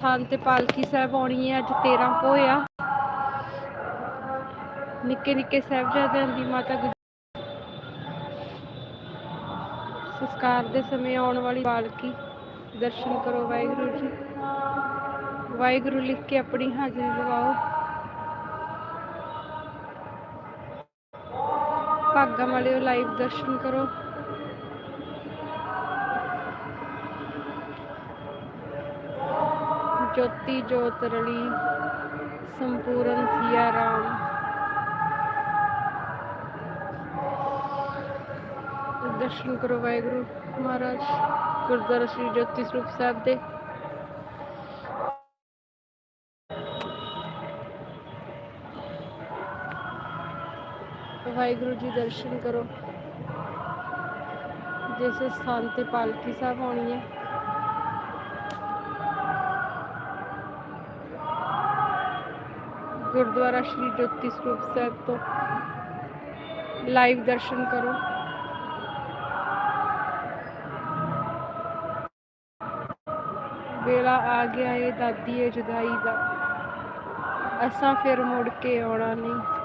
ਸਥਾਨ ਤੇ ਪਾਲਕੀ ਸਾਹਿਬ ਆਉਣੀ ਹੈ, ਅੱਜ 13 ਪੋਇਆ ਨਿੱਕੇ ਨਿੱਕੇ ਸਾਹਿਬਜ਼ਾਦਿਆਂ ਦੀ ਮਾਤਾ ਗੁਜਰ ਸੰਸਕਾਰ ਦੇ ਸਮੇਂ ਆਉਣ ਵਾਲੀ ਪਾਲਕੀ। ਦਰਸ਼ਨ ਕਰੋ ਵਾਹਿਗੁਰੂ ਜੀ। ਵਾਹਿਗੁਰੂ ਲਿਖ ਕੇ ਆਪਣੀ ਹਾਜ਼ਰੀ ਲਵਾਓ ਭਾਗਾਂ ਵਾਲਿਓ ਲਾਈਵ ਦਰਸ਼ਨ ਕਰੋ। ਜੋਤੀ ਜੋਤ ਰਲੀ ਸੰਪੂਰਨ ਥਿਆ ਰਾਮ ਦਰਸ਼ਨ ਕਰੋ ਵਾਹਿਗੁਰੂ ਮਹਾਰਾਜ ਗੁਰਦੁਆਰਾ ਸ੍ਰੀ ਜੋਤੀ ਸਰੂਪ ਸਾਹਿਬ ਦੇ ਵਾਹਿਗੁਰੂ ਜੀ ਦਰਸ਼ਨ ਕਰੋ ਜਿਸ ਸਥਾਨ ਤੇ ਪਾਲਕੀ ਸਾਹਿਬ ਆਉਣੀ ਹੈ ਗੁਰਦੁਆਰਾ ਸ਼੍ਰੀ ਜੋਤੀ ਸਰੂਪ ਸਾਹਿਬ ਤੋਂ ਲਾਈਵ ਦਰਸ਼ਨ ਕਰੋ। ਵੇਲਾ ਆ ਗਿਆ ਏ ਦਾਦੀ ਏ ਜੁਦਾਈ ਦਾ। ਅਸਾਂ ਫਿਰ ਮੁੜ ਕੇ ਆਉਣਾ ਨਹੀਂ।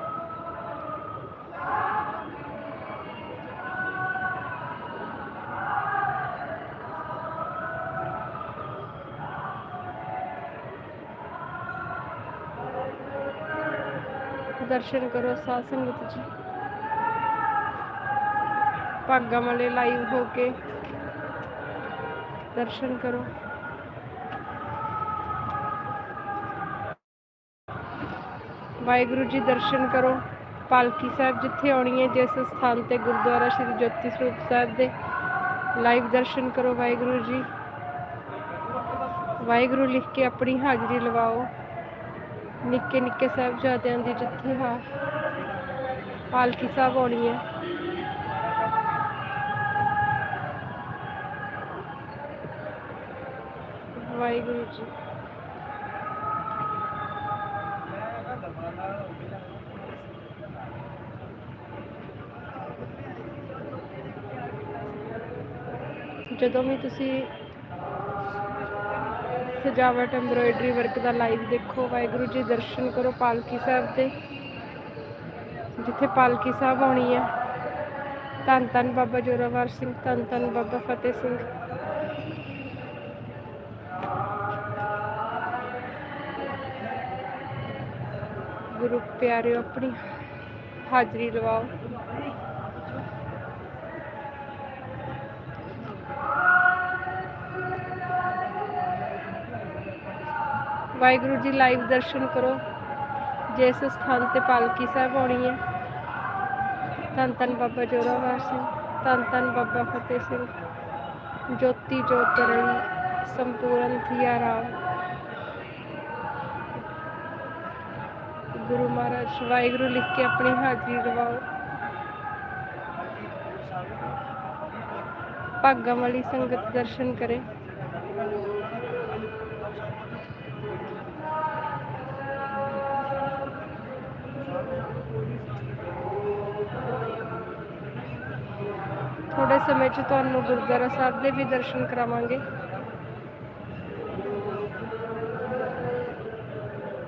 ਦਰਸ਼ਨ ਕਰੋ ਸਾਧ ਸੰਗਤ ਜੀ। ਭਾਗਾਂ ਵਾਲੇ ਲਾਈਵ ਹੋ ਕੇ ਦਰਸ਼ਨ ਕਰੋ। ਵਾਹਿਗੁਰੂ ਜੀ ਦਰਸ਼ਨ ਕਰੋ। ਪਾਲਕੀ ਸਾਹਿਬ ਜਿੱਥੇ ਆਉਣੀ ਹੈ, ਜਿਸ ਸਥਾਨ ਤੇ ਗੁਰਦੁਆਰਾ ਸ਼੍ਰੀ ਜੋਤੀ ਸਰੂਪ ਸਾਹਿਬ ਦੇ ਲਾਈਵ ਦਰਸ਼ਨ ਕਰੋ ਵਾਹਿਗੁਰੂ ਜੀ। ਵਾਹਿਗੁਰੂ ਲਿਖ ਕੇ ਆਪਣੀ ਹਾਜ਼ਰੀ ਲਵਾਓ। ਨਿੱਕੇ ਨਿੱਕੇ ਸਾਹਿਬਜ਼ਾਦਿਆਂ ਦੀ ਜਿੱਥੇ ਹਾਂ ਪਾਲਕੀ ਸਾਹਿਬ ਆਉਣੀ ਹੈ ਵਾਹਿਗੁਰੂ ਜੀ। ਜਦੋਂ ਵੀ ਤੁਸੀਂ ਸਜਾਵਟ ਐਮਬ੍ਰੋਇਡਰੀ ਵਰਕ ਦਾ ਲਾਈਵ ਦੇਖੋ, ਵਾਹਿਗੁਰੂ ਜੀ ਦਰਸ਼ਨ ਕਰੋ ਪਾਲਕੀ ਸਾਹਿਬ ਦੇ, ਜਿੱਥੇ ਪਾਲਕੀ ਸਾਹਿਬ ਆਉਣੀ ਹੈ। ਧੰਨ ਧੰਨ ਬਾਬਾ ਜੋਰਾਵਰ ਸਿੰਘ, ਧੰਨ ਧੰਨ ਬਾਬਾ ਫਤਿਹ ਸਿੰਘ। ਗੁਰੂ ਪਿਆਰਿਓ, ਆਪਣੀ ਹਾਜ਼ਰੀ ਲਵਾਓ। ਵਾਹਿਗੁਰੂ ਜੀ ਲਾਈਵ ਦਰਸ਼ਨ ਕਰੋ। ਜਿਸ ਸਥਾਨ ਤੇ ਪਾਲਕੀ ਸਾਹਿਬ ਆਉਣੀ ਹੈ। ਧੰਨ ਧੰਨ ਬਾਬਾ ਜੋਰਾਵਰ ਸਿੰਘ, ਧੰਨ ਧੰਨ ਬਾਬਾ ਫਤਿਹ ਸਿੰਘ। ਜੋਤੀ ਜੋਤ ਰਹੀ ਸੰਪੂਰਨ ਥਿਆ ਰਾਮ। ਗੁਰੂ ਮਹਾਰਾਜ, ਵਾਹਿਗੁਰੂ ਲਿਖ ਕੇ ਆਪਣੀ ਹਾਜ਼ਰੀ ਲਵਾਓ ਭਾਗਾਂ ਵਾਲੀ ਸੰਗਤ ਦਰਸ਼ਨ ਕਰੇ। ਥੋੜੇ ਸਮੇਂ 'ਚ ਤੁਹਾਨੂੰ ਗੁਰਦੁਆਰਾ ਸਾਹਿਬ ਦੇ ਵੀ ਦਰਸ਼ਨ ਕਰਾਵਾਂਗੇ।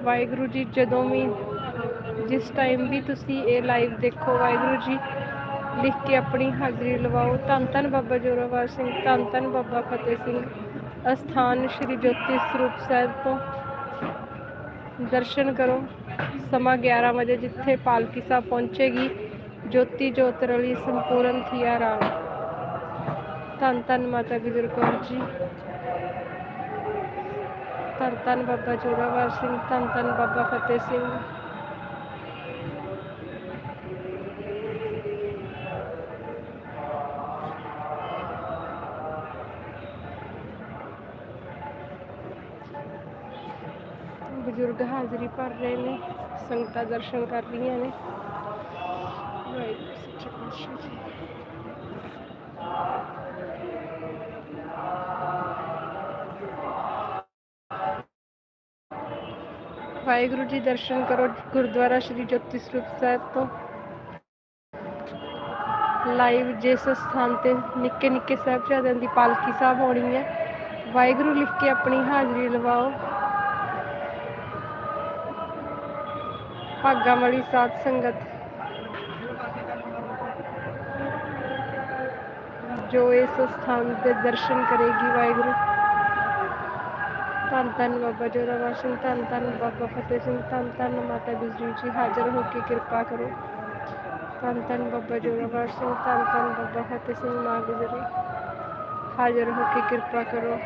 ਵਾਹਿਗੁਰੂ ਜੀ, ਜਦੋਂ ਵੀ ਜਿਸ ਟਾਈਮ ਵੀ ਤੁਸੀਂ ਇਹ ਲਾਈਵ ਦੇਖੋ, ਵਾਹਿਗੁਰੂ ਜੀ, ਲਿਖ ਕੇ ਆਪਣੀ ਹਾਜ਼ਰੀ ਲਵਾਓ। ਧੰਨ ਧੰਨ ਬਾਬਾ ਜੋਰਾਵਰ ਸਿੰਘ, ਧੰਨ ਧੰਨ ਬਾਬਾ ਫਤਿਹ ਸਿੰਘ। ਅਸਥਾਨ ਸ਼੍ਰੀ ਜੋਤੀ ਸਰੂਪ ਸਾਹਿਬ ਤੋਂ ਦਰਸ਼ਨ ਕਰੋ। ਸਮਾਂ 11 ਵਜੇ ਜਿੱਥੇ ਪਾਲਕੀ ਸਾਹਿਬ ਪਹੁੰਚੇਗੀ। ਜੋਤੀ ਜੋਤ ਰਲੀ ਸੰਪੂਰਨ ਥਿਆ ਰਾਮ। ਧੰਨ ਧੰਨ ਮਾਤਾ ਗੁਜਰ ਕੌਰ ਜੀ। ਧੰਨ ਧੰਨ ਬਾਬਾ ਜੋਰਾਵਰ ਸਿੰਘ, ਧੰਨ ਧੰਨ ਬਾਬਾ ਫਤਿਹ ਸਿੰਘ। ਬਜ਼ੁਰਗ ਹਾਜ਼ਰੀ ਭਰ ਰਹੇ ਨੇ, ਸੰਗਤਾਂ ਦਰਸ਼ਨ ਕਰ ਰਹੀਆਂ ਨੇ। ਵਾਹਿਗੁਰੂ ਜੀ ਦਰਸ਼ਨ ਕਰੋ, ਗੁਰਦੁਆਰਾ ਸ਼੍ਰੀ ਜੋਤੀ ਸਰੂਪ ਸਾਹਿਬ ਤੋਂ। ਲਾਈਵ ਜਿਸ ਸਥਾਨ ਤੇ ਨਿੱਕੇ ਨਿੱਕੇ ਸਾਹਿਬਜ਼ਾਦਿਆਂ ਦੀ ਪਾਲਕੀ ਸਾਹਿਬ ਹੋਣੀ ਹੈ, ਵਾਹਿਗੁਰੂ ਲਿਖ ਕੇ ਆਪਣੀ ਹਾਜ਼ਰੀ ਲਵਾਓ। ਭਾਗਾਂ ਵਾਲੀ ਸਾਧ ਸੰਗਤ। ਜੋ ਇਸ ਸਥਾਨ ਦੇ ਦਰਸ਼ਨ ਕਰੇਗੀ ਵਾਹਿਗੁਰੂ ਧੰਨ ਧੰਨ ਬਾਬਾ ਜੋਰਾਵਰ ਸਿੰਘ ਧੰਨ ਧੰਨ ਬਾਬਾ ਫਤਿਹ ਸਿੰਘ ਧੰਨ ਧੰਨ ਮਾਤਾ ਗੁਜਰੀ ਜੀ ਹਾਜ਼ਰ ਹੋ ਕੇ ਕਿਰਪਾ ਕਰੋ ਧੰਨ ਧੰਨ ਬਾਬਾ ਜੋਰਾਵਰ ਸਿੰਘ ਧੰਨ ਧੰਨ ਬਾਬਾ ਫਤਿਹ ਸਿੰਘ ਮਾਂ ਗੁਜਰੀ ਹਾਜ਼ਰ ਹੋ ਕੇ ਕਿਰਪਾ ਕਰੋ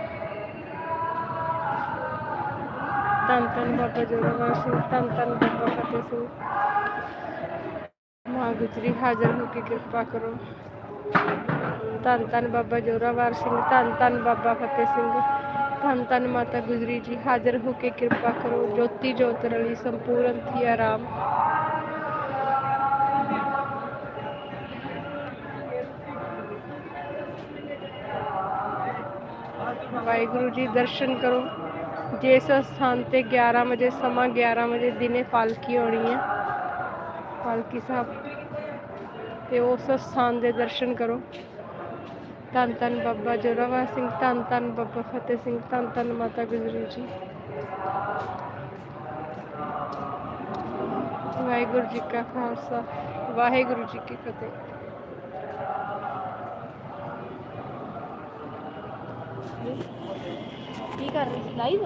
ਧੰਨ ਧੰਨ ਬਾਬਾ ਜੋਰਾਵਰ ਸਿੰਘ ਧੰਨ ਧੰਨ ਬਾਬਾ ਫਤਿਹ ਸਿੰਘ ਮਾਂ ਗੁਜਰੀ ਹਾਜ਼ਰ ਹੋ ਕੇ ਕਿਰਪਾ ਕਰੋ ਧੰਨ ਧੰਨ ਬਾਬਾ ਜੋਰਾਵਰ ਸਿੰਘ, ਧੰਨ ਧੰਨ ਬਾਬਾ ਫਤਿਹ ਸਿੰਘ, ਧੰਨ ਧੰਨ ਮਾਤਾ ਗੁਜਰੀ ਜੀ, ਹਾਜ਼ਰ ਹੋ ਕੇ ਕਿਰਪਾ ਕਰੋ, ਜੋਤੀ ਜੋਤ ਰਲੀ, ਸੰਪੂਰਨ ਥੀ ਆਰਾਮ। ਵਾਹਿਗੁਰੂ ਜੀ, ਦਰਸ਼ਨ ਕਰੋ। ਜਿਸ ਸਥਾਨ ਤੇ 11 ਵਜੇ ਸਮਾਂ 11 ਵਜੇ ਦਿਨੇ ਪਾਲਕੀ ਆਉਣੀ ਹੈ। ਪਾਲਕੀ ਸਾਹਿਬ ਤੇ ਉਸ ਸਥਾਨ ਦੇ ਦਰਸ਼ਨ ਕਰੋ। ਧੰਨ ਧੰਨ ਬਾਬਾ ਜੋਰਾਵਰ ਸਿੰਘ, ਧੰਨ ਧੰਨ ਬਾਬਾ ਫਤਿਹ ਸਿੰਘ, ਧੰਨ ਧੰਨ ਮਾਤਾ ਗੁਜਰੀ ਜੀ। ਵਾਹਿਗੁਰੂ ਜੀ ਕਾ ਖਾਲਸਾ, ਵਾਹਿਗੁਰੂ ਜੀ ਕੀ ਫਤਿਹ। ਕੀ ਕਰ ਰਹੀ ਸੀ? ਲਾਈਵ